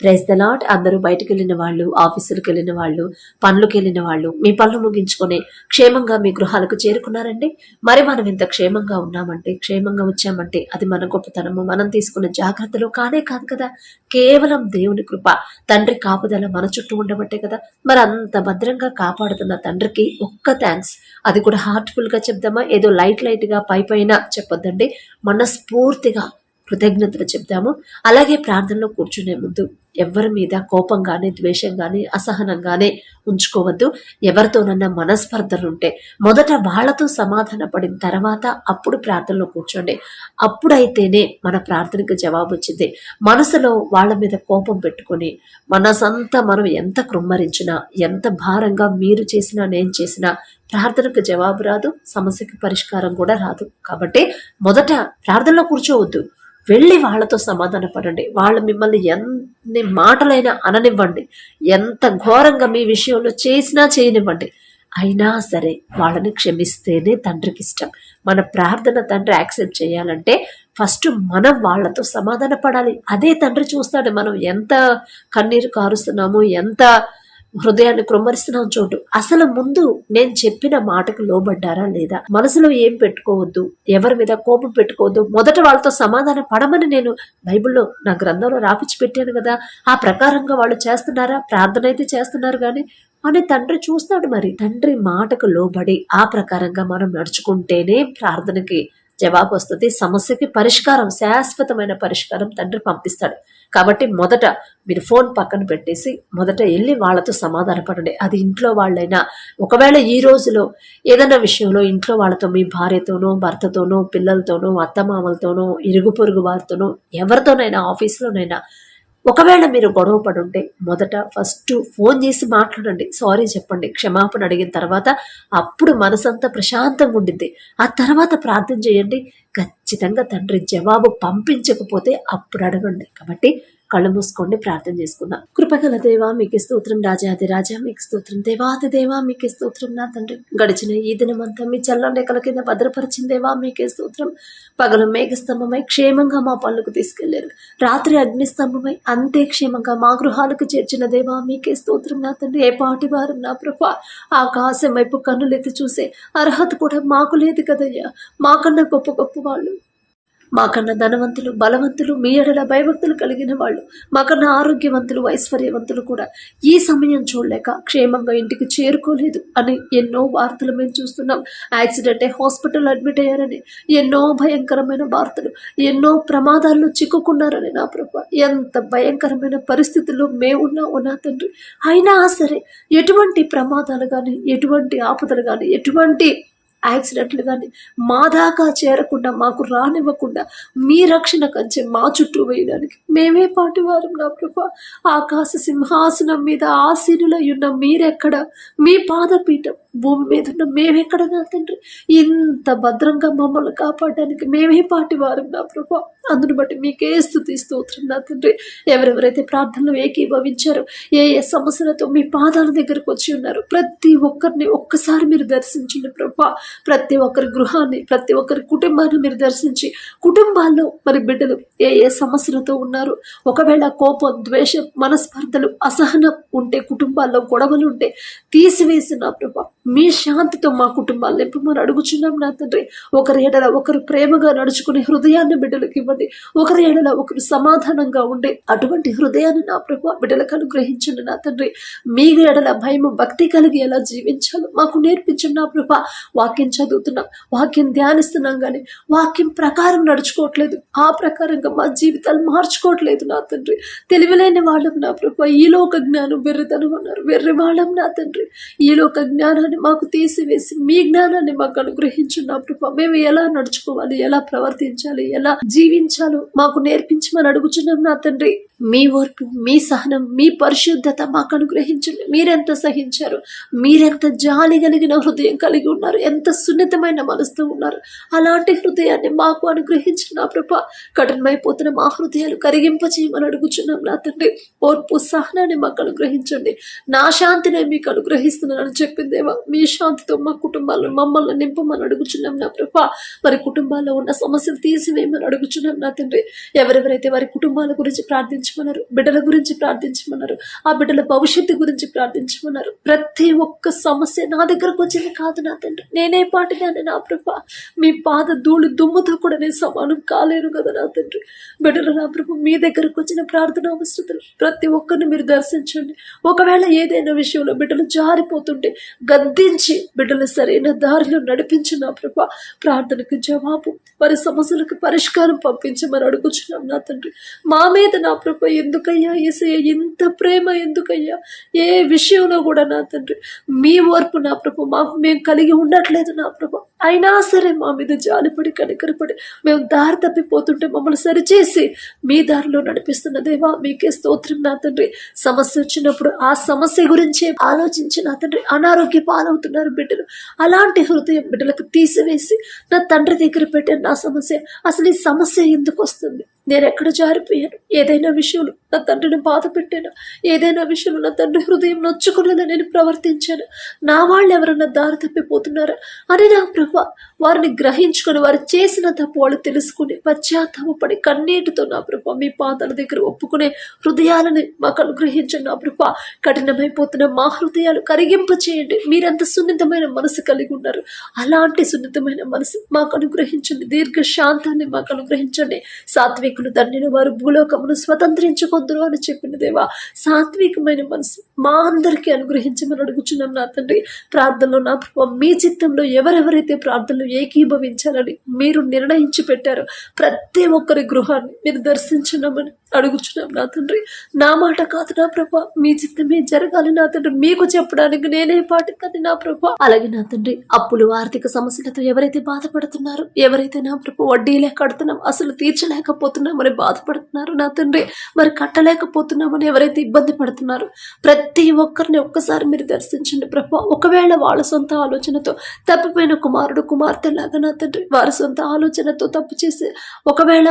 Praise the lot అందరూ బయటకు వెళ్ళిన వాళ్ళు ఆఫీసులకు వెళ్ళిన వాళ్ళు పనులకు వెళ్ళిన వాళ్ళు మీ పనులు ముగించుకొని క్షేమంగా మీ గృహాలకు చేరుకున్నారండి. మరి మనం ఇంత క్షేమంగా ఉన్నామంటే క్షేమంగా వచ్చామంటే అది మన గొప్పతనము. మనం తీసుకున్న జాగ్రత్తలు కానే కాదు కదా. కేవలం దేవుని కృప తండ్రి కాపుదల మన చుట్టూ ఉండబట్టే కదా. మరి అంత భద్రంగా కాపాడుతున్న తండ్రికి ఒక్క థ్యాంక్స్ అది కూడా హార్ట్ఫుల్గా చెప్దామా? ఏదో లైట్ లైట్గా పై పైన చెప్పొద్దండి. మనస్ఫూర్తిగా కృతజ్ఞతలు చెప్తాము. అలాగే ప్రార్థనలో కూర్చునే ముందు ఎవరి మీద కోపం కానీ అసహనంగానే ఉంచుకోవద్దు. ఎవరితోనన్నా మనస్పర్ధలు ఉంటే మొదట వాళ్ళతో సమాధాన పడిన తర్వాత అప్పుడు ప్రార్థనలో కూర్చోండి. అప్పుడైతేనే మన ప్రార్థనకు జవాబు వచ్చింది. మనసులో వాళ్ళ మీద కోపం పెట్టుకొని మనసంతా మనం ఎంత కృమ్మరించినా ఎంత భారంగా మీరు చేసినా నేను చేసినా ప్రార్థనకు జవాబు రాదు. సమస్యకు పరిష్కారం కూడా రాదు. కాబట్టి మొదట ప్రార్థనలో కూర్చోవద్దు. వెళ్ళి వాళ్ళతో సమాధాన పడండి వాళ్ళు మిమ్మల్ని ఎన్ని మాటలైనా అననివ్వండి. ఎంత ఘోరంగా మీ విషయంలో చేసినా చేయనివ్వండి. అయినా సరే వాళ్ళని క్షమిస్తేనే తండ్రికి ఇష్టం మన ప్రార్థన తండ్రి యాక్సెప్ట్ చేయాలంటే ఫస్ట్ మనం వాళ్ళతో సమాధాన పడాలి అదే తండ్రి చూస్తాడు మనం ఎంత కన్నీరు కారుస్తున్నాము ఎంత హృదయాన్ని కృమ్మరిస్తున్నాం చోటు అసలు ముందు నేను చెప్పిన మాటకు లోబడ్డారా లేదా? మనసులో ఏం పెట్టుకోవద్దు? ఎవరి మీద కోపం పెట్టుకోవద్దు? మొదట వాళ్ళతో సమాధానం పడమని నేను బైబిల్లో నా గ్రంథంలో రాపిచ్చి పెట్టాను కదా. ఆ ప్రకారంగా వాళ్ళు చేస్తున్నారా? ప్రార్థన అయితే చేస్తున్నారు కానీ అని తండ్రి చూస్తాడు మరి. తండ్రి మాటకు లోబడి ఆ ప్రకారంగా మనం నడుచుకుంటేనే ప్రార్థనకి జవాబు వస్తుంది సమస్యకి పరిష్కారం శాశ్వతమైన పరిష్కారం తండ్రి పంపిస్తాడు. కాబట్టి మొదట మీరు ఫోన్ పక్కన పెట్టేసి మొదట వెళ్ళి వాళ్ళతో సమాధానపడండి అది ఇంట్లో వాళ్ళైనా. ఒకవేళ ఈ రోజులో ఏదైనా విషయంలో ఇంట్లో వాళ్ళతో మీ భార్యతోనో భర్తతోనో పిల్లలతోనో అత్తమామలతోనో ఇరుగు పొరుగు వారితోనో ఎవరితోనైనా ఆఫీస్లోనైనా ఒకవేళ మీరు గొడవ పడుంటే మొదట ఫస్ట్ ఫోన్ చేసి మాట్లాడండి. సారీ చెప్పండి. క్షమాపణ అడిగిన తర్వాత అప్పుడు మనసంతా ప్రశాంతంగా ఉండిద్ది. ఆ తర్వాత ప్రార్థన చేయండి. ఖచ్చితంగా తండ్రి జవాబు పంపించకపోతే అప్పుడు అడగండి. కాబట్టి కళ్ళు మూసుకోండి ప్రార్థన చేసుకుందాం. కృపగల దేవా మీకు స్తోత్రం. రాజాది రాజా మీకు స్తోత్రం. దేవాది దేవా మీకు స్తోత్రం. నా తండ్రి గడిచిన ఈ దినమంతా మీ చల్లని రెక్కల కింద భద్రపరిచిన దేవా మీకే స్తోత్రం. పగలు మేఘస్తంభమై క్షేమంగా మా పనులకు తీసుకెళ్ళారు. రాత్రి అగ్నిస్తంభమై అంతే క్షేమంగా మా గృహాలకు చేర్చిన దేవా మీకే స్తోత్రం. నా తండ్రి ఏ పాటి వారు నా ప్రభ? ఆకాశం వైపు కన్నులెత్తి చూసే అర్హత కూడా మాకు లేదు కదయ్యా. మాకన్నా గొప్ప గొప్ప వాళ్ళు. మాకన్నా ధనవంతులు బలవంతులు మీ ఎడల భయభక్తులు కలిగిన వాళ్ళు మాకన్నా ఆరోగ్యవంతులు ఐశ్వర్యవంతులు కూడా ఈ సమయం చూడలేక క్షేమంగా ఇంటికి చేరుకోలేదు అని ఎన్నో వార్తలు మేము చూస్తున్నాం. యాక్సిడెంట్ అయి హాస్పిటల్ అడ్మిట్ అయ్యారని ఎన్నో భయంకరమైన వార్తలు ఎన్నో ప్రమాదాల్లో చిక్కుకున్నారని నా ప్రభు. ఎంత భయంకరమైన పరిస్థితుల్లో మేమున్నామో నా తండ్రి. అయినా సరే ఎటువంటి ప్రమాదాలు కానీ ఎటువంటి ఆపదలు కానీ ఎటువంటి యాక్సిడెంట్లు కానీ మా దాకా చేరకుండా మాకు రానివ్వకుండా మీ రక్షణ కంచె మా చుట్టూ వేయడానికి మేమే పాటి వారం నా ప్రభ. ఆకాశ సింహాసనం మీద ఆసీనులై ఉన్న మీరెక్కడ? మీ పాదపీఠం భూమి మీద ఉన్న మేమెక్కడ నా తండ్రి? ఇంత భద్రంగా మమ్మల్ని కాపాడడానికి మేమే పాటి వారం నా ప్రభ. అందును బట్టి మీకే స్థుతి స్తోత్రం నా తండ్రి. ఎవరెవరైతే ప్రార్థనలు ఏకీభవించారో ఏ ఏ సమస్యలతో మీ పాదాల దగ్గరకు వచ్చి ఉన్నారు ప్రతి ఒక్కరిని ఒక్కసారి మీరు దర్శించండి ప్రభ. ప్రతి ఒక్కరి గృహాన్ని ప్రతి ఒక్కరి కుటుంబాన్ని మీరు దర్శించి కుటుంబాల్లో మరి బిడ్డలు ఏ ఏ సమస్యలతో ఉన్నారు ఒకవేళ కోపం ద్వేషం మనస్పర్ధలు అసహనం ఉంటే కుటుంబాల్లో గొడవలు ఉంటే తీసివేసిన ప్రభా మీ శాంతితో మా కుటుంబాలు నింపమని అడుగుచున్నాం నా తండ్రి. ఒకరి ఏడల ఒకరు ప్రేమగా నడుచుకునే హృదయాన్ని బిడ్డలకు ఇవ్వండి. ఒకరి ఏడల ఒకరు సమాధానంగా ఉండే అటువంటి హృదయాన్ని నా ప్రభా బిడ్డలకు అనుగ్రహించండి నా తండ్రి. మీ ఎడల భయం భక్తి కలిగి ఎలా జీవించాలో. మాకు నేర్పించండి నా ప్రభా. వాక్యం చదువుతున్నాం వాక్యం ధ్యానిస్తున్నాం కానీ వాక్యం ప్రకారం నడుచుకోవట్లేదు. ఆ ప్రకారంగా మా జీవితాలు తెలుసుకోవట్లేదు నా తండ్రి. తెలివిలేని వాళ్ళం నా ప్రభు. ఈ లోక జ్ఞానం వెర్రితనం అన్నారు. వెర్రి వాళ్ళం నా తండ్రి. ఈ లోక జ్ఞానాన్ని మాకు తీసివేసి మీ జ్ఞానాన్ని మాకు అనుగ్రహించు నా ప్రభు. మేము ఎలా నడుచుకోవాలి? ఎలా ప్రవర్తించాలి? ఎలా జీవించాలో మాకు నేర్పించమని అడుగుచున్నాం నా తండ్రి. మీ ఓర్పు మీ సహనం మీ పరిశుద్ధత మాకు అనుగ్రహించండి. మీరెంత సహించారు? మీరెంత జాలి కలిగిన హృదయం కలిగి ఉన్నారు? ఎంత సున్నితమైన మనసుతో ఉన్నారు? అలాంటి హృదయాన్ని మాకు అనుగ్రహించిన నా ప్రభ. కఠినమైపోతున్న మా హృదయాలు కరిగింప చేయమని అడుగుచున్నాం నా తండ్రి. ఓర్పు సహనాన్ని మాకు అనుగ్రహించండి. నా శాంతిని మీకు అనుగ్రహిస్తున్నానని చెప్పిందేవా మీ శాంతితో మా కుటుంబాలను మమ్మల్ని నింపమని అడుగుచున్నాం నా ప్రభ. మరి కుటుంబాల్లో ఉన్న సమస్యలు తీసివేయమని అడుగుచున్నాం నా తండ్రి. ఎవరెవరైతే వారి కుటుంబాల గురించి ప్రార్థించారు ప్రార్థించమన్నారు. బిడ్డల గురించి ప్రార్థించమన్నారు. ఆ బిడ్డల భవిష్యత్తు గురించి ప్రార్థించమన్నారు. ప్రతి ఒక్క సమస్య నా దగ్గరకు వచ్చింది కాదు నా తండ్రి. నేనే పాటిగానే నా ప్రభ. మీ పాద ధూళి దుమ్ముతో కూడా నేను సమానం కాలేను కదా నా తండ్రి. బిడ్డలు నా ప్రభు మీ దగ్గరకు వచ్చిన ప్రార్థన అవసరతలు ప్రతి ఒక్కరిని మీరు దర్శించండి. ఒకవేళ ఏదైనా విషయంలో బిడ్డలు జారిపోతుంటే గద్దించి బిడ్డలు సరైన దారిలో నడిపించి నా ప్రభ ప్రార్థనకు జవాబు వారి సమస్యలకు పరిష్కారం పంపించమని అడుగుచున్నాం నా తండ్రి. మా మీద నా ప్రభ ఎందుకయ్యా? ఏసయ్య ఇంత ప్రేమ ఎందుకయ్యా? ఏ విషయంలో కూడా నా తండ్రి మీ ఓర్పు నా ప్రభు మాకు మేము కలిగి ఉండట్లేదు నా ప్రభు. అయినా సరే మా మీద జాలిపడి కనికరపడి మేము దారి తప్పిపోతుంటే మమ్మల్ని సరిచేసి మీ దారిలో నడిపిస్తున్న దేవా మీకే స్తోత్రం నా తండ్రి. సమస్య వచ్చినప్పుడు ఆ సమస్య గురించి ఆలోచించి నా తండ్రి అనారోగ్య పాలవుతున్నారు బిడ్డలు. అలాంటి హృదయం బిడ్డలకు తీసివేసి నా తండ్రి దగ్గర పెట్టే నా సమస్య అసలు ఈ సమస్య ఎందుకు వస్తుంది? నేను ఎక్కడ జారిపోయాను? ఏదైనా విషయంలో నా తండ్రిని బాధ పెట్టాను? ఏదైనా విషయంలో నా తండ్రి హృదయం నొచ్చుకున్నదని నేను ప్రవర్తించాను? నా వాళ్ళు ఎవరన్నా దారి తప్పిపోతున్నారా? అని నా ప్రభ వారిని గ్రహించుకొని వారు చేసిన తప్పు వాళ్ళు తెలుసుకుని పశ్చాత్తాపడి కన్నీటితో నా ప్రభ మీ పాదాల దగ్గర ఒప్పుకునే హృదయాలని మాకు అనుగ్రహించండి నా ప్రభ. కఠినమైపోతున్న మా హృదయాలు కరిగింప చేయండి. మీరంత సున్నితమైన మనసు కలిగి ఉన్నారు. అలాంటి సున్నితమైన మనసు మాకు అనుగ్రహించండి. దీర్ఘ శాంతాన్ని మాకు అనుగ్రహించండి. ఇప్పుడు ధన్యులు వారు భూలోకమును స్వతంత్రించుకొందరు అని చెప్పిన దేవా సాత్వికమైన మనసు మా అందరికీ అనుగ్రహించమని అడుగుచున్నాం నా తండ్రి. ప్రార్థనలో నా ప్రభావ మీ చిత్తంలో ఎవరెవరైతే ప్రార్థనలు ఏకీభవించాలని మీరు నిర్ణయించి పెట్టారో ప్రతి ఒక్కరి గృహాన్ని మీరు దర్శించున్నామని అడుగుచున్నాం నా తండ్రి. నా మాట కాదు నా ప్రభా. మీ చిత్తమే జరగాలి నా తండ్రి. మీకు చెప్పడానికి నేనే పాటిస్తాను నా ప్రభా. అలాగే నా తండ్రి అప్పులు ఆర్థిక సమస్యలతో ఎవరైతే బాధపడుతున్నారో ఎవరైతే నా ప్రభు వడ్డీలే కడుతున్నాం అసలు తీర్చలేకపోతున్నామని బాధపడుతున్నారు నా తండ్రి మరి కట్టలేకపోతున్నామని ఎవరైతే ఇబ్బంది పడుతున్నారు ప్రతి ఒక్కరిని ఒక్కసారి మీరు దర్శించండి ప్రభ. ఒకవేళ వాళ్ళ సొంత ఆలోచనతో తప్పిపోయిన కుమారుడు కుమార్తె లాగా నా తండ్రి వారి సొంత ఆలోచనతో తప్పు చేసి ఒకవేళ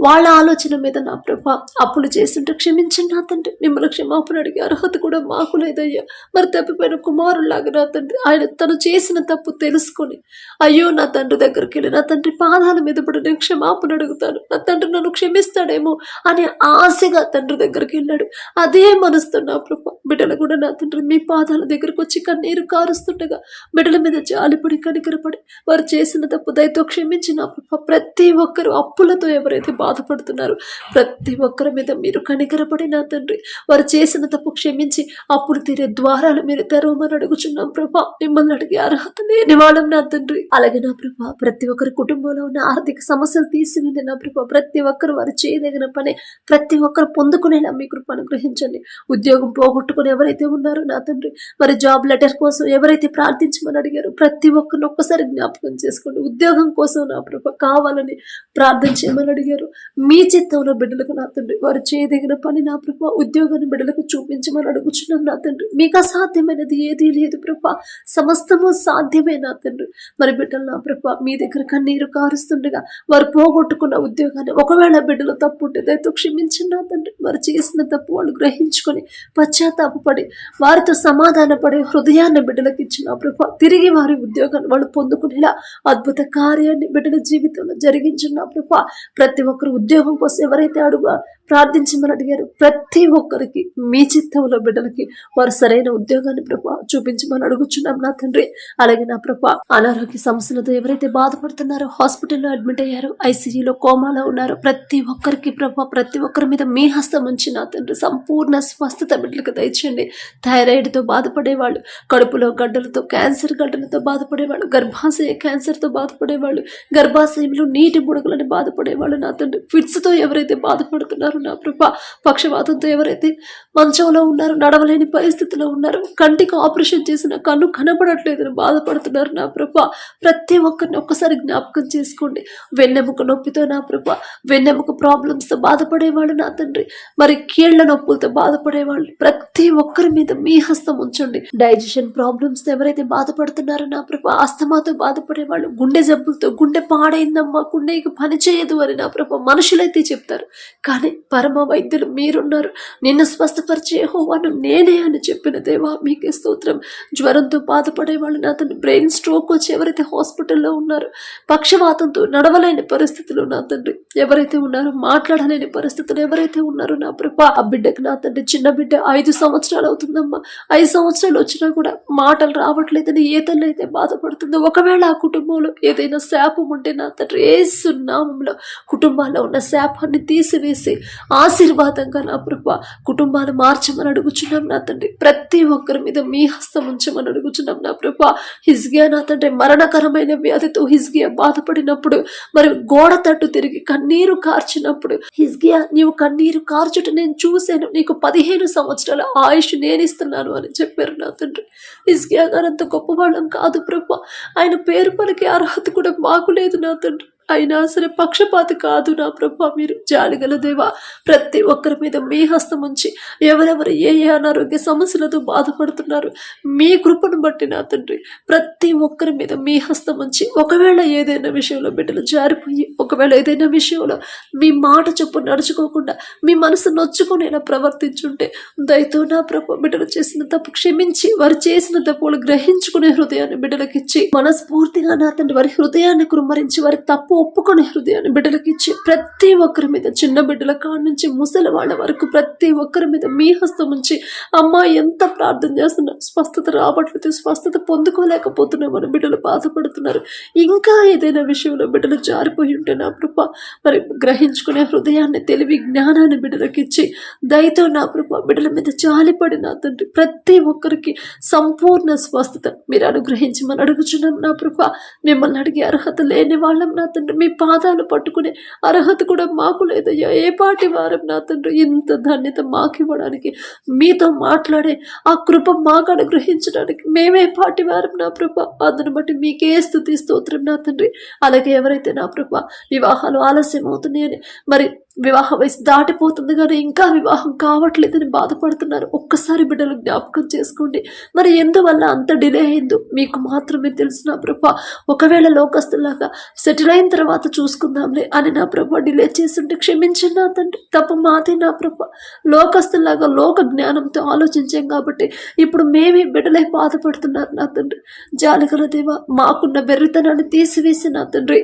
వాళ్ళ ఆలోచన మీద నా ప్రభ అప్పులు చేస్తుంటే క్షమించండి నా తండ్రి. మిమ్మల్ని క్షమాపణ అడిగే అర్హత కూడా మాకు లేదయ్యా. మరి తప్పిపోయిన కుమారులాగా నా తండ్రి ఆయన తను చేసిన తప్పు తెలుసుకొని అయ్యో నా తండ్రి దగ్గరికి వెళ్ళి నా తండ్రి పాదాల మీద పడి నేను క్షమాపణ అడుగుతాను. నా తండ్రి నన్ను క్షమిస్తాడేమో అనే ఆశగా తండ్రి దగ్గరికి వెళ్ళాడు. అదే మనసుతో నా ప్రభ బిడ్డలు కూడా నా తండ్రి మీ పాదాల దగ్గరకు వచ్చి కన్నీరు కారుస్తుండగా బిడ్డల మీద జాలిపడి కనికరపడి వారు చేసిన తప్పు దయతో క్షమించిన నా ప్రతి ఒక్కరు అప్పులతో ఎవరైతే బాధపడుతున్నారు. ప్రతి ఒక్కరి మీద మీరు కనికరపడి నా తండ్రి వారు చేసిన తప్పు క్షమించి అప్పుడు తీరే ద్వారాలు మీరు తెరవమని అడుగుచున్నాం ప్రభా. మిమ్మల్ని అడిగే అర్హత లేని వాళ్ళం నా తండ్రి. అలాగే నా ప్రభా ప్రతి ఒక్కరి కుటుంబంలో ఉన్న ఆర్థిక సమస్యలు తీసివేయండి నా ప్రభా ప్రతి ఒక్కరు వారు చేయదగిన పని ప్రతి ఒక్కరు పొందుకునేలా మీ కృప అనుగ్రహించండి. ఉద్యోగం పోగొట్టుకుని ఎవరైతే ఉన్నారో నా తండ్రి మరి జాబ్ లెటర్ కోసం ఎవరైతే ప్రార్థించమని అడిగారో ప్రతి ఒక్కరిని ఒక్కసారి జ్ఞాపకం చేసుకోండి. ఉద్యోగం కోసం నా ప్రభ కావాలని ప్రార్థన చేయమని అడిగారు. మీ చిత్తంలో బిడ్డలకు నా తండ్రి వారు చేయదగిన పని నా ప్రభా ఉద్యోగాన్ని బిడ్డలకు చూపించమని అడుగుచున్నాం నా తండ్రి. మీకు అసాధ్యమైనది ఏదీ లేదు ప్రభా. సమస్తము సాధ్యమే నా తండ్రి. మరి బిడ్డలు నా ప్రభా మీ దగ్గర కన్నీరు కారుస్తుండగా వారు పోగొట్టుకున్న ఉద్యోగాన్ని ఒకవేళ బిడ్డలు తప్పు ఉంటే దయతో క్షమించండి నా తండ్రి. వారు చేసిన తప్పు వాళ్ళు గ్రహించుకొని పశ్చాత్తాపడి వారితో సమాధానపడే హృదయాన్ని బిడ్డలకు ఇచ్చిన ప్రభా తిరిగి వారి ఉద్యోగాన్ని వాళ్ళు పొందుకునేలా అద్భుత కార్యాన్ని బిడ్డల జీవితంలో జరిగించిన ప్రభా ప్రతి ఒకరు ఉద్యోగం కోసం ఎవరైతే అడుగు ప్రార్థించమని అడిగారు. ప్రతి ఒక్కరికి మీ చిత్తంలో బిడ్డలకి వారు సరైన ఉద్యోగాన్ని ప్రభా చూపించమని అడుగుచున్నాం నా తండ్రి. అలాగే నా ప్రభా అనారోగ్య సమస్యలతో ఎవరైతే బాధపడుతున్నారో హాస్పిటల్లో అడ్మిట్ అయ్యారు ఐసీయూలో కోమాలో ఉన్నారో ప్రతి ఒక్కరికి ప్రభా ప్రతి ఒక్కరి మీద మీ హస్తం ఉంచి నా తండ్రి. సంపూర్ణ స్వస్థత బిడ్డలకు దయచేయండి. థైరాయిడ్తో బాధపడేవాళ్ళు కడుపులో గడ్డలతో క్యాన్సర్ గడ్డలతో బాధపడేవాళ్ళు గర్భాశయ క్యాన్సర్తో బాధపడేవాళ్ళు గర్భాశయంలో నీటి బుడగలని బాధపడేవాళ్ళు నా తండ్రి. ఫిట్స్తో ఎవరైతే బాధపడుతున్నారో నా ప్రభ పక్షవాతంతో ఎవరైతే మంచంలో ఉన్నారో నడవలేని పరిస్థితిలో ఉన్నారు. కంటికి ఆపరేషన్ చేసిన కన్ను కనపడట్లేదని బాధపడుతున్నారు నా ప్రభ. ప్రతి ఒక్కరిని ఒక్కసారి జ్ఞాపకం చేసుకోండి. వెన్నెముక నొప్పితో నా ప్రభ వెన్నెముక ప్రాబ్లమ్స్తో బాధపడేవాళ్ళు నా తండ్రి. మరి కీళ్ళ నొప్పులతో బాధపడేవాళ్ళు ప్రతి ఒక్కరి మీద మీ హస్తం ఉంచండి. డైజెషన్ ప్రాబ్లమ్స్ ఎవరైతే బాధపడుతున్నారో నా ప్రభ ఆస్తమాతో బాధపడేవాళ్ళు గుండె జబ్బులతో గుండె పాడైందమ్మా గుండె ఇక పని చేయదు అని నా ప్రభ మనుషులైతే చెప్తారు. కానీ పరమ వైద్యులు మీరున్నారు. నిన్ను స్వస్థపరిచే హోవాను నేనే అని చెప్పిన దేవా మీకే స్తోత్రం. జ్వరంతో బాధపడే వాళ్ళు నా బ్రెయిన్ స్ట్రోక్ వచ్చి ఎవరైతే హాస్పిటల్లో ఉన్నారో పక్షవాతంతో నడవలేని పరిస్థితులు నా తండ్రి ఎవరైతే ఉన్నారో మాట్లాడలేని పరిస్థితులు ఎవరైతే ఉన్నారో నా ప్రభా ఆ బిడ్డకి నా తండ్రి చిన్న బిడ్డ ఐదు సంవత్సరాలు అవుతుందమ్మా. ఐదు సంవత్సరాలు వచ్చినా కూడా మాటలు రావట్లేదని ఏ తల్లి అయితే బాధపడుతుందో ఒకవేళ ఆ కుటుంబంలో ఏదైనా శాపం ఉంటే నా తండ్రి ఏసు నామంలో కుటుంబాల్లో ఉన్న శాపాన్ని తీసివేసి ఆశీర్వాదంగా నా ప్రభా కుటుంబాలు మార్చమని అడుగుచున్నాం నా తండ్రి. ప్రతి ఒక్కరి మీద మీ హస్తం ఉంచమని అడుగుచున్నాం నా ప్రభా. హిజ్గియా నా తండ్రి మరణకరమైన వ్యాధితో హిజ్గియా బాధపడినప్పుడు మరి గోడ తట్టు తిరిగి కన్నీరు కార్చినప్పుడు హిజ్గియా నీవు కన్నీరు కార్చుట నేను చూశాను. నీకు పదిహేను సంవత్సరాల ఆయుష్ నేను ఇస్తున్నాను అని చెప్పారు నా తండ్రి. హిజ్గియా గారు అంత గొప్పవాళ్ళం కాదు ప్రభా. ఆయన పేరు పలికే అర్హత కూడా మాకు లేదు నా తండ్రి. అయినా సరే పక్షపాతి కాదు నా ప్రభా మీరు జాలిగల దేవా. ప్రతి ఒక్కరి మీద మీ హస్తం ఉంచి ఎవరెవరు ఏ ఏ అనారోగ్య సమస్యలతో బాధపడుతున్నారు మీ కృపను బట్టి నా తండ్రి ప్రతి ఒక్కరి మీద మీ హస్తం ఉంచి ఒకవేళ ఏదైనా విషయంలో బిడ్డలు జారిపోయి ఒకవేళ ఏదైనా విషయంలో మీ మాట చెప్పు నడుచుకోకుండా మీ మనసు నొచ్చుకునేలా ప్రవర్తించుంటే దయతో నా ప్రభు బిడ్డలు చేసిన తప్పు క్షమించి వారు చేసిన తప్పులు గ్రహించుకునే హృదయాన్ని బిడ్డలకిచ్చి మనస్ఫూర్తిగా నా తండ్రి వారి హృదయాన్ని కురుమరించి వారి తప్పు ఒప్పుకునే హృదయాన్ని బిడ్డలకు ఇచ్చి ప్రతి ఒక్కరి మీద చిన్న బిడ్డల కాడ నుంచి ముసలి వాళ్ళ వరకు ప్రతి ఒక్కరి మీద మీ హస్తం ఉంచి అమ్మ ఎంత ప్రార్థన చేస్తున్నా స్వస్థత రాబట్లేదు స్వస్థత పొందుకోలేకపోతున్నా మన బిడ్డలు బాధపడుతున్నారు. ఇంకా ఏదైనా విషయంలో బిడ్డలు జారిపోయి ఉంటే నా కృప మరి గ్రహించుకునే హృదయాన్ని తెలివి జ్ఞానాన్ని బిడ్డలకు ఇచ్చి దయతో నా కృప బిడ్డల మీద జాలిపడి నా తండ్రి ప్రతి ఒక్కరికి సంపూర్ణ స్వస్థత మీరు అనుగ్రహించమని అడుగుచున్నాం నా కృప. మిమ్మల్ని అడిగే అర్హత లేని వాళ్ళం నా తండ్రి. మీ పాదాలు పట్టుకునే అర్హత కూడా మాకు లేదయ్యా. ఏ పాటి వారం నా తండ్రి ఇంత ధన్యత మాకు ఇవ్వడానికి మీతో మాట్లాడే ఆ కృప మాకు అనుగ్రహించడానికి మేమే పాటి వారం నా ప్రభ అందును బట్టి మీకే స్థుతి స్తోత్రం నా తండ్రి. అలాగే ఎవరైతే నా ప్రభ వివాహాలు ఆలస్యం అవుతున్నాయని మరి వివాహం వయసు దాటిపోతుంది కానీ ఇంకా వివాహం కావట్లేదని బాధపడుతున్నారు. ఒక్కసారి బిడ్డలు జ్ఞాపకం చేసుకోండి. మరి ఎందువల్ల అంత డిలే అయిందో మీకు మాత్రమే తెలుసు నా ప్రభ. ఒకవేళ లోకస్తులాగా సెటిల్ అయిన తర్వాత చూసుకుందాంలే అని నా ప్రభ డిలే చేస్తుంటే క్షమించండి నా తండ్రి. తప్ప మాదే నా ప్రభ. లోకస్తులాగా లోక జ్ఞానంతో ఆలోచించాం కాబట్టి ఇప్పుడు మేమే బిడ్డలై బాధపడుతున్నారు నా తండ్రి. జాలిగల దేవ మాకున్న బెర్రితనాన్ని తీసివేసి నా తండ్రి.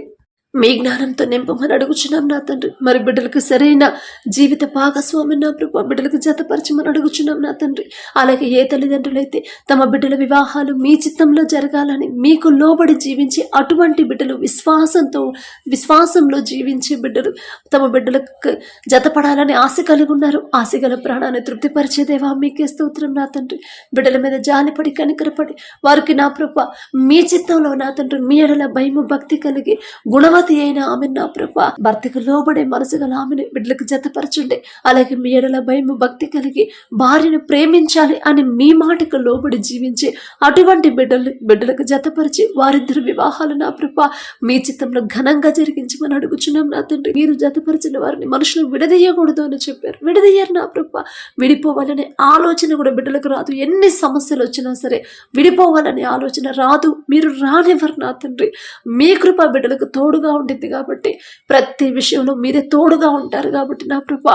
మీ జ్ఞానంతో నింపమని అడుగుచున్నాం నా తండ్రి. మరి బిడ్డలకు సరైన జీవిత భాగస్వామి నా ప్రభు. బిడ్డలకు జతపరచమని అడుగుచున్నాం నా తండ్రి. అలాగే ఏ తల్లిదండ్రులైతే తమ బిడ్డల వివాహాలు మీ చిత్తంలో జరగాలని మీకు లోబడి జీవించి అటువంటి బిడ్డలు విశ్వాసంతో విశ్వాసంలో జీవించే బిడ్డలు తమ బిడ్డలకు జతపడాలని ఆశ కలిగి ఉన్నారు ఆశ గల ప్రాణాన్ని తృప్తిపరిచేదేవా మీకే స్తోత్రం నా తండ్రి. బిడ్డల మీద జాలిపడి కనికరపడి వారికి నా ప్రభు మీ చిత్తంలో నా తండ్రి మీ ఎడల భయము భక్తి కలిగి గుణవ గుణవతి అయిన ఆమె నా ప్రభ. భర్తకు లోబడే మనసు గల ఆమెను బిడ్డలకు జతపరచుండే. అలాగే మీ ఎడల భయము భక్తి కలిగి భార్యను ప్రేమించాలి అని మీ మాటకు లోబడి జీవించే అటువంటి బిడ్డలు బిడ్డలకు జతపరిచి వారిద్దరు వివాహాలు నా ప్రభ. మీ చిత్తంలో ఘనంగా జరిగించమని అడుగుచున్నాం నా తండ్రి. మీరు జతపరిచిన వారిని మనుషులు విడదీయకూడదు అని చెప్పారు. విడదీయరు నా ప్రభ. విడిపోవాలనే ఆలోచన కూడా బిడ్డలకు రాదు. ఎన్ని సమస్యలు వచ్చినా సరే విడిపోవాలనే ఆలోచన రాదు. మీరు రానివ్వరు నా తండ్రి. మీ కృప బిడ్డలకు తోడుగా తోడుగా ఉండింది కాబట్టి ప్రతి విషయంలో మీరే తోడుగా ఉంటారు కాబట్టి నా ప్రభ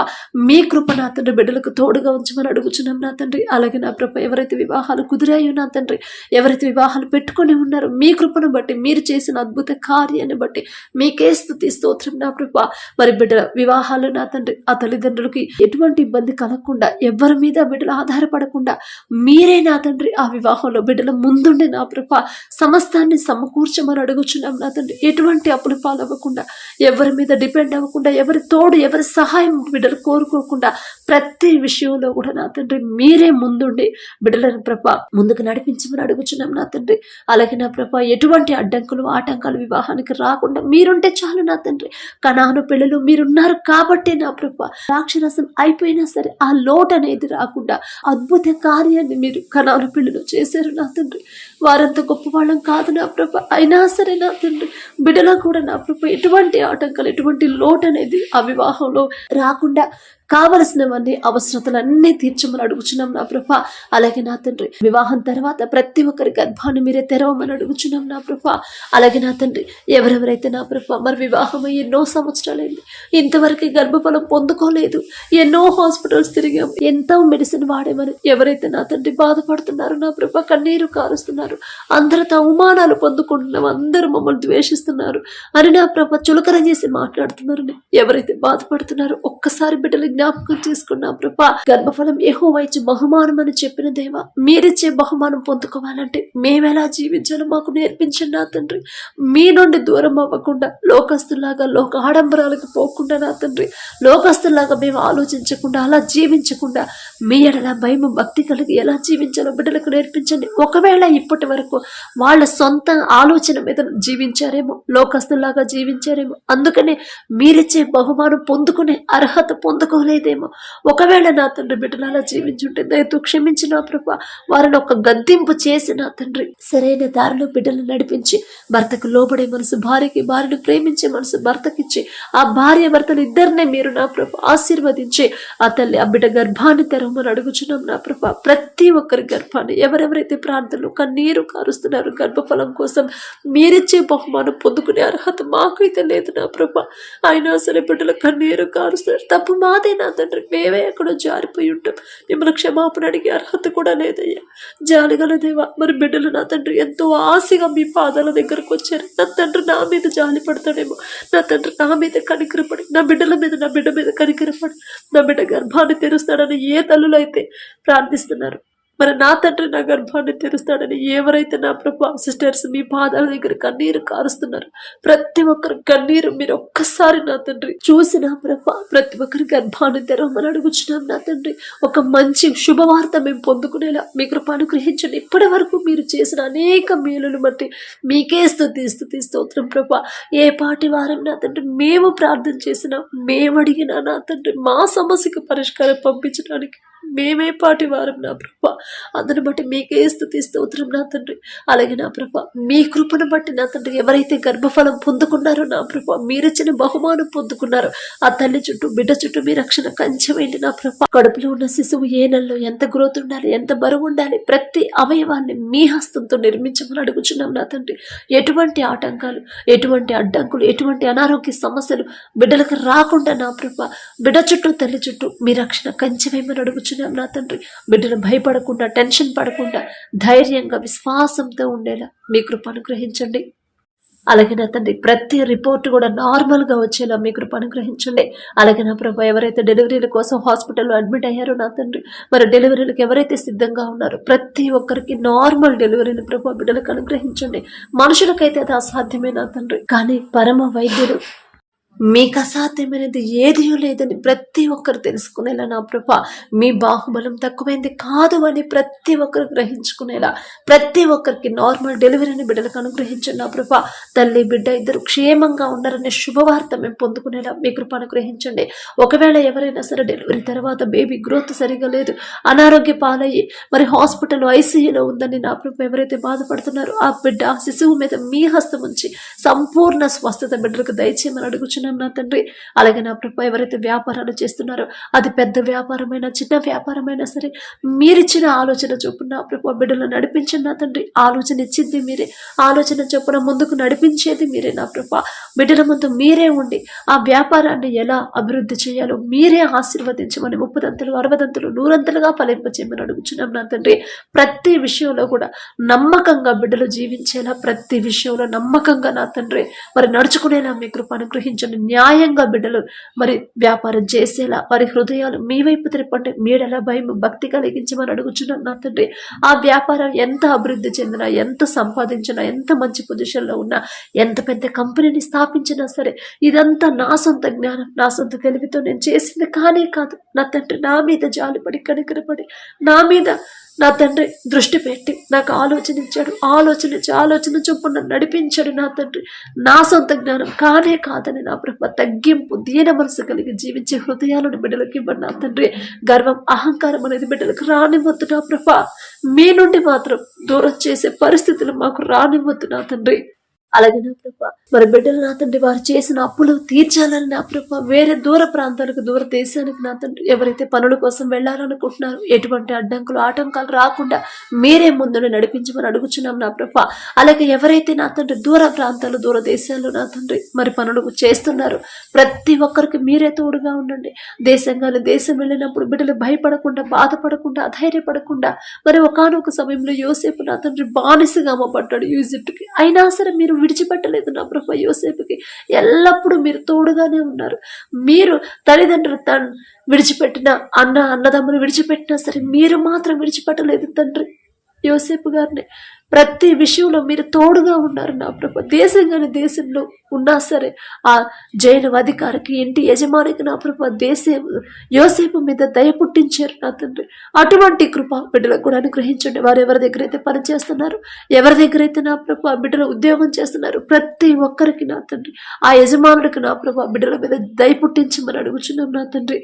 మీ కృప నా తండ్రి బిడ్డలకు తోడుగా ఉంచమని అడుగుచున్నాం నా తండ్రి. అలాగే నా ప్రభ ఎవరైతే వివాహాలు కుదిరాయో నా తండ్రి ఎవరైతే వివాహాలు పెట్టుకొని ఉన్నారో మీ కృపను బట్టి మీరు చేసిన అద్భుత కార్యాన్ని బట్టి మీకే స్థుతి స్తోత్రం నా ప్రభ. మరి బిడ్డల వివాహాలు నా తండ్రి ఆ తల్లిదండ్రులకి ఎటువంటి ఇబ్బంది కలగకుండా ఎవరి మీద బిడ్డలు ఆధారపడకుండా మీరే నా తండ్రి ఆ వివాహంలో బిడ్డల ముందుండే నా ప్రభ సమస్తాన్ని సమకూర్చమని అడుగుచున్నాం నా తండ్రి. ఎటువంటి అప్పులు పాలవ్వకుండా ఎవరి మీద డిపెండ్ అవ్వకుండా ఎవరి తోడు ఎవరి సహాయం బిడ్డలు కోరుకోకుండా ప్రతి విషయంలో కూడా నా తండ్రి మీరే ముందుండి బిడ్డలను ప్రభ ముందుకు నడిపించమని అడుగుచున్నాం నా తండ్రి. అలాగే నా ప్రభ ఎటువంటి అడ్డంకులు ఆటంకాలు వివాహానికి రాకుండా మీరుంటే చాలు నా తండ్రి. కణాను పిల్లలు మీరున్నారు కాబట్టి నా ప్రభ రాక్షరసం అయిపోయినా సరే ఆ లోటు అనేది రాకుండా అద్భుత కార్యాన్ని మీరు కణాను పిల్లలు చేశారు నా తండ్రి. వారంత గొప్ప వాళ్ళం కాదు నా ప్రభ అయినా సరే నా తండ్రి. బిడ్డలో కూడా నా అప్పుడు ఎటువంటి ఆటంకాలు ఎటువంటి లోటు అనేది ఆ వివాహంలో రాకుండా కావలసినవన్నీ అవసరతలన్నీ తీర్చమని అడుగుచున్నాం నా ప్రభ. అలాగే నా తండ్రి వివాహం తర్వాత ప్రతి ఒక్కరి గర్భాన్ని మీరే తెరవమని అడుగుచున్నాం నా ప్రభ. అలాగే నా తండ్రి ఎవరెవరైతే నా ప్రభ మరి వివాహం ఎన్నో సంవత్సరాలైంది ఇంతవరకు గర్భఫలం పొందుకోలేదు ఎన్నో హాస్పిటల్స్ తిరిగాం ఎంతో మెడిసిన్ వాడేమని ఎవరైతే నా తండ్రి బాధపడుతున్నారో నా ప్రభ కన్నీరు కారుస్తున్నారు అందరితో అవమానాలు పొందుకుంటున్నాం అందరూ మమ్మల్ని ద్వేషిస్తున్నారు అని నా ప్రభ చులకన చేసి మాట్లాడుతున్నారని ఎవరైతే బాధపడుతున్నారో ఒక్కసారి బిడ్డలు జ్ఞాపకం చేసుకున్నా ప్రభ. గర్భఫలం ఏహో వైచి బహుమానం అని చెప్పిన దేవ మీరిచ్చే బహుమానం పొందుకోవాలంటే మేమెలా జీవించాలో మాకు నేర్పించండి నా తండ్రి. మీ నుండి దూరం అవ్వకుండా లోకస్తులాగా లోక ఆడంబరాలకు పోకుండా నా తండ్రి. లోకస్తులాగా మేము ఆలోచించకుండా అలా జీవించకుండా మీ ఎడల భయం భక్తి కలిగి ఎలా జీవించాలో బిడ్డలకు నేర్పించండి. ఒకవేళ ఇప్పటి వరకు వాళ్ళ సొంత ఆలోచన మీద జీవించారేమో లోకస్తులాగా జీవించారేమో అందుకనే మీరిచ్చే బహుమానం పొందుకునే అర్హత పోలేదేమో ఒకవేళ నా తండ్రి బిడ్డలు అలా జీవించుంటే దయతో క్షమించిన ప్రభ. వారిని ఒక గద్దింపు చేసి నా తండ్రి. సరైన దారిలో బిడ్డలు నడిపించి భర్తకు లోబడే మనసు భార్యకి భార్యను ప్రేమించే మనసు భర్తకిచ్చి ఆ భార్య భర్తలు ఇద్దరినే మీరు నా ప్రభ ఆశీర్వదించి ఆ తల్లి ఆ బిడ్డ గర్భాన్ని తెరవమని అడుగుచున్నాం నా ప్రభ. ప్రతి ఒక్కరి గర్భాన్ని ఎవరెవరైతే ప్రార్థనలు కన్నీరు కారుస్తున్నారు గర్భఫలం కోసం మీరిచ్చే బహుమానం పొందుకునే అర్హత మాకైతే లేదు నా ప్రభ. అయినా సరే బిడ్డలు కన్నీరు కారుస్తున్నారు. తప్పు మాదే నా తండ్రి మేమే ఎక్కడో జారిపోయి ఉంటాం. మిమ్మల్ని క్షమాపణ అడిగే అర్హత కూడా లేదయ్యా. జాలిగల దేవా మరి బిడ్డలు నా తండ్రి ఎంతో ఆశగా మీ పాదాల దగ్గరకు వచ్చారు. నా తండ్రి నా మీద జాలి పడతాడేమో. నా తండ్రి నా మీద కనికరపడి నా బిడ్డల మీద నా బిడ్డ మీద కనికరపడి నా బిడ్డ గర్భాన్ని తెరుస్తాడని ఏ తల్లులు అయితే ప్రార్థిస్తున్నారు. మరి నా తండ్రి నా గర్భాన్ని తెరుస్తాడని ఎవరైతే నా ప్రభా సిస్టర్స్ మీ పాదాల దగ్గర కన్నీరు కారుస్తున్నారు ప్రతి ఒక్కరి కన్నీరు మీరు ఒక్కసారి నా తండ్రి చూసి నా ప్రభా ప్రతి ఒక్కరి గర్భాన్ని తెరవమని అడుగుచున్నాం నా తండ్రి. ఒక మంచి శుభవార్త మేము పొందుకునేలా మీ కృప అనుగ్రహించండి. ఇప్పటి వరకు మీరు చేసిన అనేక మేలులు బట్టి మీకే స్థుతి స్థుతి స్తోత్రం ప్రభా. ఏ పాటి వారం నా తండ్రి మేము ప్రార్థన చేసినా మేము అడిగినా నా తండ్రి మా సమస్యకు పరిష్కారం పంపించడానికి మేమే పాటి వారం నా ప్రభ. అందును బట్టి మీకే స్థుతి స్తోత్రం నా తండ్రి. అలాగే నా ప్రభ మీ కృపను బట్టి నా తండ్రి ఎవరైతే గర్భఫలం పొందుకున్నారో నా ప్రభ మీరిచ్చిన బహుమానం పొందుకున్నారో ఆ తల్లి చుట్టూ బిడ్డ చుట్టూ మీ రక్షణ కంచమైంది నా ప్రభ. కడుపులో ఉన్న శిశువు ఏ నెలలో ఎంత గ్రోత్ ఉండాలి ఎంత బరువు ఉండాలి ప్రతి అవయవాన్ని మీ హస్తంతో నిర్మించమని అడుగుచున్నాం నా తండ్రి. ఎటువంటి ఆటంకాలు ఎటువంటి అడ్డంకులు ఎటువంటి అనారోగ్య సమస్యలు బిడ్డలకు రాకుండా నా ప్రభ బిడ్డ చుట్టూ తల్లి చుట్టూ మీ రక్షణ కంచమేమని అడుగుచున్నాం నా తండ్రి. బిడ్డలు భయపడకుండా టెన్షన్ పడకుండా ధైర్యంగా విశ్వాసంతో ఉండేలా మీ కృప అనుగ్రహించండి. అలాగే నా తండ్రి ప్రతి రిపోర్ట్ కూడా నార్మల్గా వచ్చేలా మీ కృప అనుగ్రహించండి. అలాగే నా ప్రభా ఎవరైతే డెలివరీల కోసం హాస్పిటల్లో అడ్మిట్ అయ్యారో నా తండ్రి మరి డెలివరీలకు ఎవరైతే సిద్ధంగా ఉన్నారో ప్రతి ఒక్కరికి నార్మల్ డెలివరీని ప్రభా బిడ్డలకు అనుగ్రహించండి. మనుషులకైతే అది అసాధ్యమే నా తండ్రి. కానీ పరమ వైద్యుడు మీకు అసాధ్యమైనది ఏదీ లేదని ప్రతి ఒక్కరు తెలుసుకునేలా నా ప్రభ మీ బాహుబలం తక్కువైంది కాదు అని ప్రతి ఒక్కరు గ్రహించుకునేలా ప్రతి ఒక్కరికి నార్మల్ డెలివరీని బిడ్డలకు అనుగ్రహించండి నా ప్రభ. తల్లి బిడ్డ ఇద్దరు క్షేమంగా ఉన్నారనే శుభవార్త మేము పొందుకునేలా మీ కృప అనుగ్రహించండి. ఒకవేళ ఎవరైనా సరే డెలివరీ తర్వాత బేబీ గ్రోత్ సరిగా లేదు అనారోగ్య పాలయ్యి మరి హాస్పిటల్ ఐసీయూలో ఉందని నా ప్రభ ఎవరైతే బాధపడుతున్నారో ఆ బిడ్డ ఆ శిశువు మీద మీ హస్తం ఉంచి సంపూర్ణ స్వస్థత బిడ్డలకు దయచేయమని అడుగుచున్నాం నా తండ్రి. అలాగే నా ప్రభు ఎవరైతే వ్యాపారాలు చేస్తున్నారో అది పెద్ద వ్యాపారమైనా చిన్న వ్యాపారమైనా సరే మీరిచ్చిన ఆలోచన చొప్పున నా ప్రభు బిడ్డలు నడిపించండి నా తండ్రి. ఆలోచన ఇచ్చింది మీరే. ఆలోచన చొప్పున ముందుకు నడిపించేది మీరే నా ప్రభు. బిడ్డల ముందు మీరే ఉండి ఆ వ్యాపారాన్ని ఎలా అభివృద్ధి చేయాలో మీరే ఆశీర్వదించమని ముప్పదంతులు అరవదంతులు నూరంతలుగా ఫలింపచేయమని అడుగుచున్నాం నా తండ్రి. ప్రతి విషయంలో కూడా నమ్మకంగా బిడ్డలు జీవించేలా ప్రతి విషయంలో నమ్మకంగా నా తండ్రి. మరి నడుచుకునేలా మీ కృప అనుగ్రహించండి. న్యాయంగా బిడ్డలు మరి వ్యాపారం చేసేలా వారి హృదయాలు మీ వైపు తిరపండి మీడలా భయం భక్తి కలిగించమని అడుగుచున్నాం నా తండ్రి. ఆ వ్యాపారం ఎంత అభివృద్ధి చెందినా ఎంత సంపాదించినా ఎంత మంచి పొజిషన్లో ఉన్నా ఎంత పెద్ద కంపెనీని స్థాపించినా సరే ఇదంతా నా సొంత జ్ఞానం నా సొంత తెలివితో నేను చేసింది కానే కాదు. నా తండ్రి నా మీద జాలిపడి కనికరపడి నా మీద నా తండ్రి దృష్టి పెట్టి నాకు ఆలోచన ఇచ్చాడు ఆలోచన ఇచ్చి ఆలోచన చొప్పున నడిపించాడు నా తండ్రి. నా సొంత జ్ఞానం కానే కాదని నా బ్రహ్మ తగ్గింపు దీన మనసు కలిగి జీవించే హృదయాలను బిడ్డలకి ఇవ్వండి నా తండ్రి. గర్వం అహంకారం అనేది బిడ్డలకు రానివ్వద్దు నా ప్రభ మీ నుండి మాత్రం దూరం చేసే పరిస్థితులు మాకు రానివ్వద్దు నా తండ్రి. అలాగే నా ప్రభ మరి బిడ్డలు నా తండ్రి వారు చేసిన అప్పులు తీర్చాలని నా ప్రభ వేరే దూర ప్రాంతాలకు దూర దేశానికి నా తండ్రి ఎవరైతే పనుల కోసం వెళ్ళాలనుకుంటున్నారో ఎటువంటి అడ్డంకులు ఆటంకాలు రాకుండా మీరే ముందుని నడిపించమని అడుగుచున్నాం నా ప్రభ. అలాగే ఎవరైతే నా తండ్రి దూర ప్రాంతాలు దూర దేశాల్లో నా తండ్రి మరి పనులు చేస్తున్నారు ప్రతి ఒక్కరికి మీరే తోడుగా ఉండండి. దేశంగానే దేశం వెళ్ళినప్పుడు బిడ్డలు భయపడకుండా బాధపడకుండా అధైర్యపడకుండా మరి ఒకనొక సమయంలో యోసేపు నా తండ్రి బానిసగా అమ్మబడ్డాడు యూజిప్ట్కి అయినా సరే మీరు విడిచిపెట్టలేదు నా ప్రభ యోసేపుకి. ఎల్లప్పుడూ మీరు తోడుగానే ఉన్నారు. మీరు తల్లిదండ్రులు తన్ విడిచిపెట్టిన అన్న అన్నదమ్ములు విడిచిపెట్టినా సరే మీరు మాత్రం విడిచిపెట్టలేదు తండ్రి. యోసేపు గారిని ప్రతి విషయంలో మీరు తోడుగా ఉన్నారు నా ప్రభ. దేశంగాని దేశంలో ఉన్నా సరే ఆ జైలు అధికారికి ఇంటి యజమానికి నా ప్రభ దేశం యోసేపు మీద దయ పుట్టించారు నా తండ్రి. అటువంటి కృప బిడ్డలకు కూడా అనుగ్రహించండి. వారు ఎవరి దగ్గర అయితే పని చేస్తున్నారు ఎవరి దగ్గర అయితే నా ప్రభ బిడ్డలు ఉద్యోగం చేస్తున్నారు ప్రతి ఒక్కరికి నా తండ్రి. ఆ యజమానుడికి నా ప్రభ బిడ్డల మీద దయ పుట్టించమని అడుగుచున్నాం నా తండ్రి.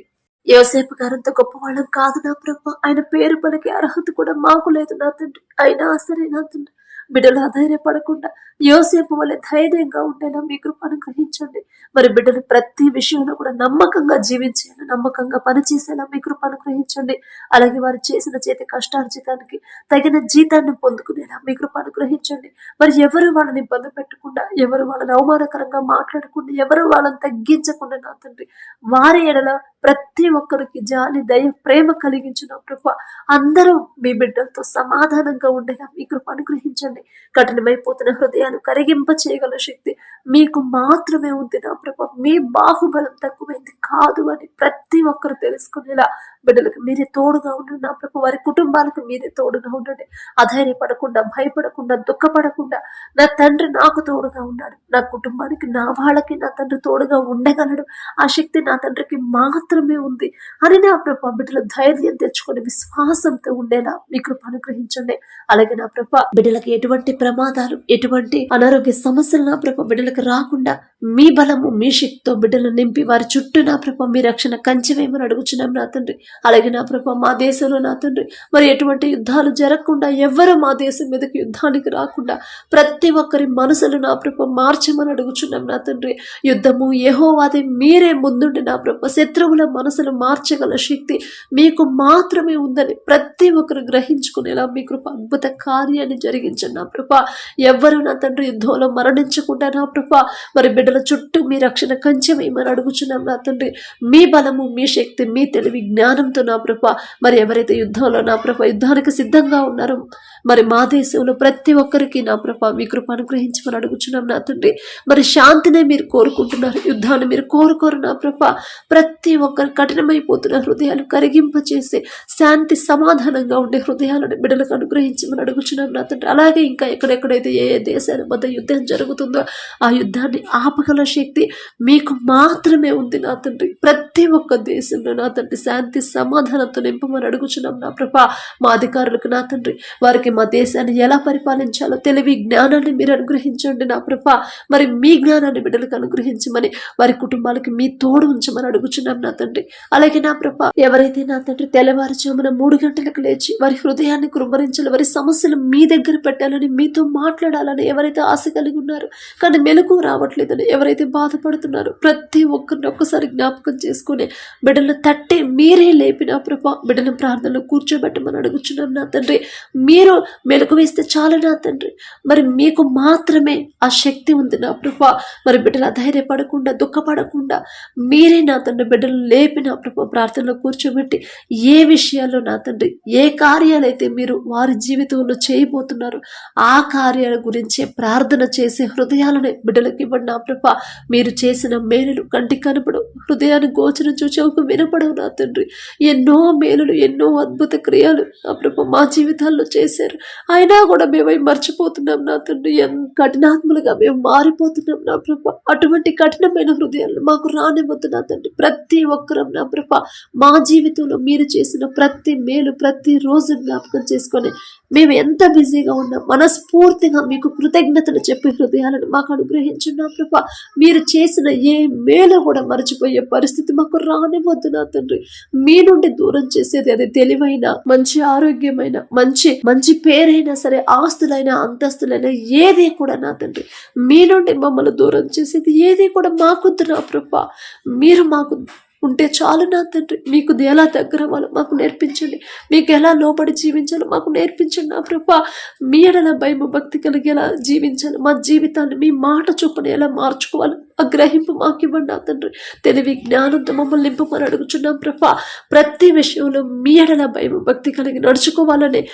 యోసేపు అంత గొప్పవాళ్ళం కాదు నా ప్రభ. ఆయన పేరు పలికి అర్హత కూడా మాకు లేదు నా తండ్రి. అయినా సరే నా తండ్రి. బిడ్డలు అధైర్యపడకుండా యోసేపు వల్ల ధైర్యంగా ఉండేలా మీ కృపను గ్రహించండి మరి బిడ్డలు ప్రతి విషయంలో కూడా నమ్మకంగా జీవించేలా నమ్మకంగా పనిచేసేలా మీ కృపను గ్రహించండి అలాగే వారు చేసిన చేతి కష్టార్జితానికి తగిన జీతాన్ని పొందుకునేలా మీ కృపను గ్రహించండి మరి ఎవరు వాళ్ళని ఇబ్బంది పెట్టకుండా ఎవరు వాళ్ళని అవమానకరంగా మాట్లాడకుండా ఎవరు వాళ్ళని తగ్గించకుండా నా తండ్రి వారి ఎడల ప్రతి ఒక్కరికి జాలి దయ ప్రేమ కలిగించిన కృప అందరూ మీ బిడ్డలతో సమాధానంగా ఉండేలా మీ కృప అనుగ్రహించండి. కఠినమైపోతున్న హృదయాలు కరిగింప చేయగల శక్తి మీకు మాత్రమే ఉంది నా ప్రభ. మీ బాహుబలం తక్కువైంది కాదు అని ప్రతి ఒక్కరు తెలుసుకునేలా బిడ్డలకు మీరే తోడుగా ఉండండి నా ప్రభ. వారి కుటుంబాలకు మీరే తోడుగా ఉండండి. అధైర్యపడకుండా భయపడకుండా దుఃఖపడకుండా నా తండ్రి నాకు తోడుగా ఉన్నాడు. నా కుటుంబానికి నా వాళ్ళకి నా తండ్రి తోడుగా ఉండగలడు. ఆ శక్తి నా తండ్రికి మాత్రం మాత్రమే ఉంది. అని నా ప్రభ బిడ్డలు ధైర్యం తెచ్చుకొని విశ్వాసంతో ఉండేలా మీ కృప అనుగ్రహించండి. అలాగే నా ప్రభ బిడ్డలకు ఎటువంటి ప్రమాదాలు ఎటువంటి అనారోగ్య సమస్యలు నా ప్రభ బిడ్డలకు రాకుండా మీ బలము మీ శక్తితో బిడ్డలు నింపి వారి చుట్టూ నా ప్రభ మీ రక్షణ కంచెవేమని అడుగుచున్నాం నా తండ్రి. అలాగే నా ప్రభ మా దేశంలో నా తండ్రి మరి ఎటువంటి యుద్ధాలు జరగకుండా ఎవ్వరూ మా దేశం మీదకి యుద్ధానికి రాకుండా ప్రతి ఒక్కరి మనసులు నా ప్రభ మార్చమని అడుగుచున్నాం నా తండ్రి. యుద్ధము యెహోవాది మీరే ముందుండి నా ప్రభ శత్రువుల మనసులు మార్చగల శక్తి మీకు మాత్రమే ఉందని ప్రతి ఒక్కరు గ్రహించుకునేలా మీ కృప అద్భుత కార్యాన్ని జరిగించండి. నా ప్రభ ఎవ్వరు నా తండ్రి యుద్ధంలో మరణించకుండా నా కృప మరి బిడ్డల చుట్టూ మీ రక్షణ కంచెం ఏమని అడుగుచున్నాం నా తండ్రి. మీ బలము మీ శక్తి మీ తెలివి జ్ఞానంతో నా ప్రభ మరి ఎవరైతే యుద్ధంలో నా ప్రభ యుద్ధానికి సిద్ధంగా ఉన్నారో మరి మా దేశంలో ప్రతి ఒక్కరికి నా ప్రభ మీ కృప అనుగ్రహించమని అడుగుచున్నాం నా తండ్రి. మరి శాంతినే మీరు కోరుకుంటున్నారు యుద్ధాన్ని మీరు కోరుకోరు నా ప్రభ. ప్రతి ఒక్కరు కఠినమైపోతున్న హృదయాలు కరిగింప చేసే శాంతి సమాధానంగా ఉండే హృదయాలను బిడ్డలకు అనుగ్రహించమని అడుగుచున్నాం నా తండ్రి. అలాగే ఇంకా ఎక్కడెక్కడైతే ఏ ఏ దేశాల మధ్య యుద్ధం జరుగుతుందో ఆ యుద్ధాన్ని ఆపగల శక్తి మీకు మాత్రమే ఉంది నా తండ్రి. ప్రతి ఒక్క దేశంలో నా తండ్రి శాంతి సమాధానంతో నింపమని అడుగుచున్నాం నా ప్రభ. మా అధికారులకు నా తండ్రి వారికి మా దేశాన్ని ఎలా పరిపాలించాలో తెలివి జ్ఞానాన్ని మీరు అనుగ్రహించండి నా ప్రభ. మరి మీ జ్ఞానాన్ని బిడ్డలకు అనుగ్రహించమని వారి కుటుంబాలకి మీ తోడు ఉంచమని అడుగుచున్నాం నా తండ్రి. అలాగే నా ప్రభ ఎవరైతే నా తండ్రి తెల్లవారుజామున మూడు గంటలకు లేచి వారి హృదయాన్ని కృమ్మరించాలి వారి సమస్యలు మీ దగ్గర పెట్టాలని మీతో మాట్లాడాలని ఎవరైతే ఆశ కలిగి ఉన్నారో కానీ మెలకు రావట్లేదని ఎవరైతే బాధపడుతున్నారో ప్రతి ఒక్కరిని ఒక్కసారి జ్ఞాపకం చేసుకుని బిడ్డలను తట్టి మీరే లేపిన ప్రభ బిడ్డలను ప్రార్థనలో కూర్చోబెట్టమని అడుగుచున్నాం నా తండ్రి. మీరు మెలకు వేస్తే చాలు నా తండ్రి. మరి మీకు మాత్రమే ఆ శక్తి ఉంది నా ప్రభ. మరి బిడ్డలు అధైర్యపడకుండా దుఃఖపడకుండా మీరే నా తండ్రి బిడ్డలు లేపి నా ప్రభ ప్రార్థనలో కూర్చోబెట్టి ఏ విషయాల్లో నా తండ్రి ఏ కార్యాలైతే మీరు వారి జీవితంలో చేయబోతున్నారు ఆ కార్యాల గురించే ప్రార్థన చేసే హృదయాలనే బిడ్డలకు ఇవ్వండి నా ప్రభ. మీరు చేసిన మేలులు కంటికి కనపడవు. హృదయాన్ని గోచరం చూచవుకు వినపడవు నా తండ్రి. ఎన్నో మేలులు ఎన్నో అద్భుత క్రియలు నా ప్రభ మా జీవితాల్లో చేశారు. అయినా కూడా మేము మర్చిపోతున్నాం నా తండ్రి. కఠినాత్మలుగా మేము మారిపోతున్నాం నా ప్రభ. అటువంటి కఠినమైన హృదయాలు మాకు రానివ్వద్దు నా తండ్రి. ప్రతి ఒక్కరం నా ప్రభ. మా జీవితంలో మీరు చేసిన ప్రతి మేలు ప్రతి రోజు జ్ఞాపకం చేసుకొని మేము ఎంత బిజీగా ఉన్నా మనస్ఫూర్తిగా మీకు కృతజ్ఞతలు చెప్పే హృదయాలను మాకు అనుగ్రహించున్నా ప్రభా. మీరు చేసిన ఏ మేలు కూడా మర్చిపోయే పరిస్థితి మాకు రానివద్దు నా తండ్రి. మీ నుండి దూరం చేసేది అది తెలివైన మంచి ఆరోగ్యమైన మంచి మంచి పేరైనా సరే ఆస్తులైనా అంతస్తులైనా ఏది కూడా నా తండ్రి. మీ నుండి మమ్మల్ని దూరం చేసేది ఏది కూడా మాకొద్దు నా ప్రభా. మీరు మాకు ఉంటే చాలు నా తండ్రి. మీకు ఎలా దగ్గర అవ్వాలో మాకు నేర్పించండి. మీకు ఎలా లోపడి జీవించాలో మాకు నేర్పించండి నా ప్రభా. మీ ఎడల భయము భక్తి కలిగేలా ఎలా జీవించాలి. మా జీవితాన్ని మీ మాట చొప్పున ఎలా మార్చుకోవాలి ఆ గ్రహింపు మాకు ఇవ్వండి నా తండ్రి. తెలివి జ్ఞానంతో మమ్మల్ని నింపమని అడుగుచున్నాం ప్రభా. ప్రతి విషయంలో మీ ఎడల భయము భక్తి కలిగి నడుచుకోవాలని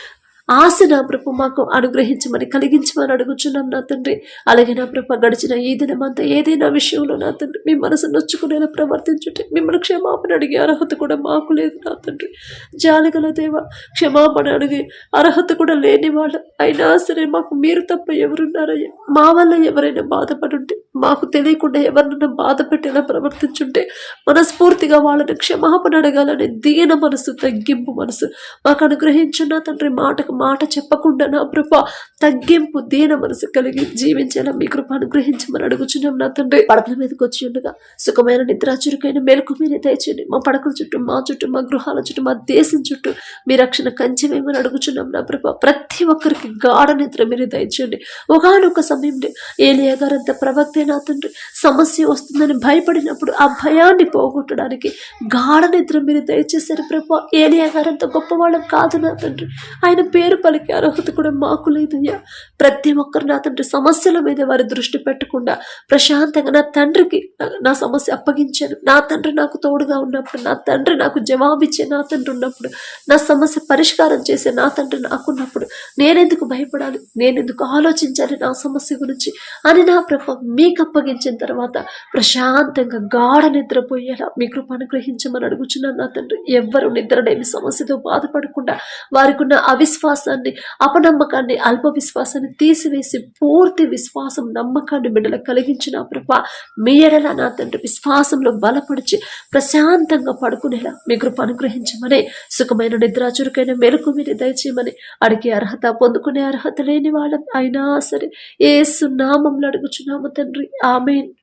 ఆశ నా ప్రభు మాకు అనుగ్రహించమని కలిగించమని అడుగుచున్నాం నా తండ్రి. అలాగే నా ప్రభ గడిచిన ఈ దినమంతా ఏదైనా విషయంలో నా తండ్రి మీ మనసు నొచ్చుకునేలా ప్రవర్తించుంటే మిమ్మల్ని క్షమాపణ అడిగే అర్హత కూడా మాకు లేదు నా తండ్రి. జాలిగల దేవ క్షమాపణ అడిగే అర్హత కూడా లేని వాళ్ళు. అయినా సరే మాకు మీరు తప్ప ఎవరున్నారయ్యా? మా వల్ల ఎవరైనా బాధపడుంటే మాకు తెలియకుండా ఎవరినైనా బాధ పెట్టేలా ప్రవర్తించుంటే మనస్ఫూర్తిగా వాళ్ళని క్షమాపణ అడగాలని దీన మనసు తగ్గింపు మనసు మాకు అనుగ్రహించిన తండ్రి. మాటకు మాట చెప్పకుండా నా కృప తగ్గింపు దీన మనసు కలిగి జీవించేలా మీ కృప అనుగ్రహించమని అడుగుచున్నాం నా తండ్రి. పడకల మీదకి వచ్చి ఉండగా సుఖమైన నిద్ర చురుకైన మెలకు మీరే దయచేయండి. మా పడకల చుట్టూ మా చుట్టూ మా గృహాల చుట్టూ మా దేశం చుట్టూ మీ రక్షణ కంచెమేమని అడుగుచున్నాం నా ప్రభ. ప్రతి ఒక్కరికి గాఢ నిద్ర మీరే దయచేయండి. ఒకనొక సమయంలో ఏలియా గారంత ప్రవక్తే నా తండ్రి. సమస్య వస్తుందని భయపడినప్పుడు ఆ భయాన్ని పోగొట్టడానికి గాఢ నిద్ర మీరు దయచేశారు ప్రభా. ఏలియా గారంత గొప్పవాళ్ళం కాదు నా తండ్రి. ఆయన పేరు పలికే అర్హత కూడా మాకు లేదయ్యా. ప్రతి ఒక్కరు నా తండ్రి సమస్యల మీద వారి దృష్టి పెట్టకుండా ప్రశాంతంగా నా తండ్రికి నా- సమస్య అప్పగించాను. నా తండ్రి నాకు తోడుగా ఉన్నప్పుడు నా తండ్రి నాకు జవాబిచ్చే నా తండ్రి ఉన్నప్పుడు నా సమస్య పరిష్కారం చేసే నా తండ్రి నాకున్నప్పుడు నేనెందుకు భయపడాలి? నేనెందుకు ఆలోచించాలి నా సమస్య గురించి? అని నా ప్రభ మీకు అప్పగించిన తర్వాత ప్రశాంతంగా గాఢ నిద్రపోయేలా మీ కృప అనుగ్రహించమని అడుగుచున్నాను నా తండ్రి. ఎవ్వరు నిద్రలేని సమస్యతో బాధపడకుండా వారికి ఉన్న అవిశ్వాసాన్ని అపనమ్మకాన్ని అల్ప విశ్వాసాన్ని తీసివేసి పూర్తి విశ్వాసం నమ్మకాన్ని బిడ్డలకు కలిగించిన ప్రభ మీ ఎడల నా తండ్రి విశ్వాసంలో బలపడిచి ప్రశాంతంగా పడుకునేలా మీ కృప అనుగ్రహించమని సుఖమైన నిద్ర చురుకైన మెలకు మీరు దయచేయమని అడిగే అర్హత పొందుకునే అర్హత లేని వాళ్ళం అయినా సరే ఏ సున్నామంలో అడుగుచున్నాము తండ్రి. ఆమెన్.